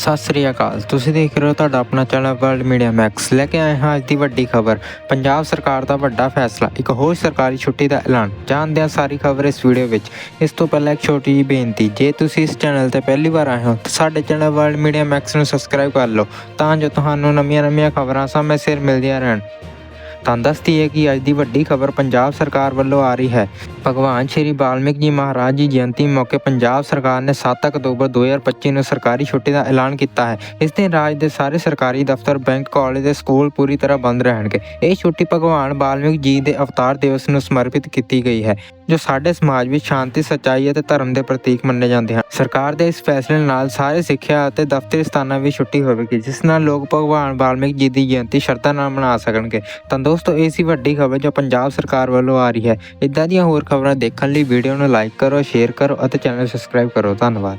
ਸਤਿ ਸ੍ਰੀ ਅਕਾਲ। ਤੁਸੀਂ ਦੇਖ ਰਹੇ ਹੋ ਤੁਹਾਡਾ ਆਪਣਾ ਚੈਨਲ ਵਰਲਡ ਮੀਡੀਆ ਮੈਕਸ ਲੈ ਕੇ ਆਏ ਹਾਂ ਅੱਜ ਦੀ ਵੱਡੀ ਖਬਰ। ਪੰਜਾਬ ਸਰਕਾਰ ਦਾ ਵੱਡਾ ਫੈਸਲਾ, ਇੱਕ ਹੋਰ ਸਰਕਾਰੀ ਛੁੱਟੀ ਦਾ ਐਲਾਨ। ਜਾਣਦੇ ਹਾਂ ਸਾਰੀ ਖਬਰ ਇਸ ਵੀਡੀਓ ਵਿੱਚ। ਇਸ ਤੋਂ ਪਹਿਲਾਂ ਇੱਕ ਛੋਟੀ ਜਿਹੀ ਬੇਨਤੀ, ਜੇ ਤੁਸੀਂ ਇਸ ਚੈਨਲ ਤੇ ਪਹਿਲੀ ਵਾਰ ਆਏ ਹੋ, ਤਾਂ ਸਾਡੇ ਚੈਨਲ ਵਰਲਡ ਮੀਡੀਆ ਮੈਕਸ ਨੂੰ ਸਬਸਕ੍ਰਾਈਬ ਕਰ ਲਓ, ਤਾਂ ਜੋ ਤੁਹਾਨੂੰ ਨਵੀਆਂ-ਨਵੀਆਂ ਖਬਰਾਂ ਸਮੇਂ ਸਿਰ ਮਿਲਦੀਆਂ ਰਹਿਣ। ਤਾਂ ਦੱਸਦੀ ਹੈ ਕਿ ਅੱਜ ਦੀ ਵੱਡੀ ਖਬਰ ਪੰਜਾਬ ਸਰਕਾਰ ਵੱਲੋਂ ਆ ਰਹੀ ਹੈ। ਭਗਵਾਨ ਸ਼੍ਰੀ ਬਾਲਮਿਕ ਜੀ ਮਹਾਰਾਜ ਜੀ ਜਯੰਤੀ ਮੌਕੇ ਪੰਜਾਬ ਸਰਕਾਰ ਨੇ 7 ਅਕਤੂਬਰ 2025 ਨੂੰ ਸਰਕਾਰੀ ਛੁੱਟੀ ਦਾ ਐਲਾਨ ਕੀਤਾ ਹੈ। ਇਸ ਦਿਨ ਰਾਜ ਦੇ ਸਾਰੇ ਸਰਕਾਰੀ ਦਫ਼ਤਰ, ਬੈਂਕ, ਕਾਲਜ ਤੇ ਸਕੂਲ ਪੂਰੀ ਤਰ੍ਹਾਂ ਬੰਦ ਰਹਿਣਗੇ। ਇਹ ਛੁੱਟੀ ਭਗਵਾਨ ਵਾਲਮੀਕ ਜੀ ਦੇ ਅਵਤਾਰ ਦਿਵਸ ਨੂੰ ਸਮਰਪਿਤ ਕੀਤੀ ਗਈ ਹੈ, ਜੋ ਸਾਡੇ ਸਮਾਜ ਵਿੱਚ ਸ਼ਾਂਤੀ, ਸੱਚਾਈ ਅਤੇ ਧਰਮ ਦੇ ਪ੍ਰਤੀਕ ਮੰਨੇ ਜਾਂਦੇ ਹਨ। ਸਰਕਾਰ ਦੇ ਇਸ ਫੈਸਲੇ ਨਾਲ ਸਾਰੇ ਸਿੱਖਿਆ ਅਤੇ ਦਫ਼ਤਰੀ ਸਥਾਨਾਂ ਵਿੱਚ ਛੁੱਟੀ ਹੋਵੇਗੀ, ਜਿਸ ਨਾਲ ਲੋਕ ਭਗਵਾਨ ਬਾਲਮਿਕ ਜੀ ਦੀ ਜਯੰਤੀ ਸ਼ਰਧਾ ਨਾਲ ਮਨਾ ਸਕਣਗੇ। ਤਾਂ ਦੋਸਤੋ, ਇਹ ਸੀ ਵੱਡੀ ਖਬਰ ਜੋ ਪੰਜਾਬ ਸਰਕਾਰ ਵੱਲੋਂ ਆ ਰਹੀ ਹੈ। ਇਦਾਂ ਦੀਆਂ ਹੋਰ ਖਬਰਾਂ ਦੇਖਣ ਲਈ ਵੀਡੀਓ ਨੂੰ ਲਾਈਕ ਕਰੋ ਸ਼ੇਅਰ ਕਰੋ ਅਤੇ ਚੈਨਲ ਸਬਸਕ੍ਰਾਈਬ ਕਰੋ। ਧੰਨਵਾਦ।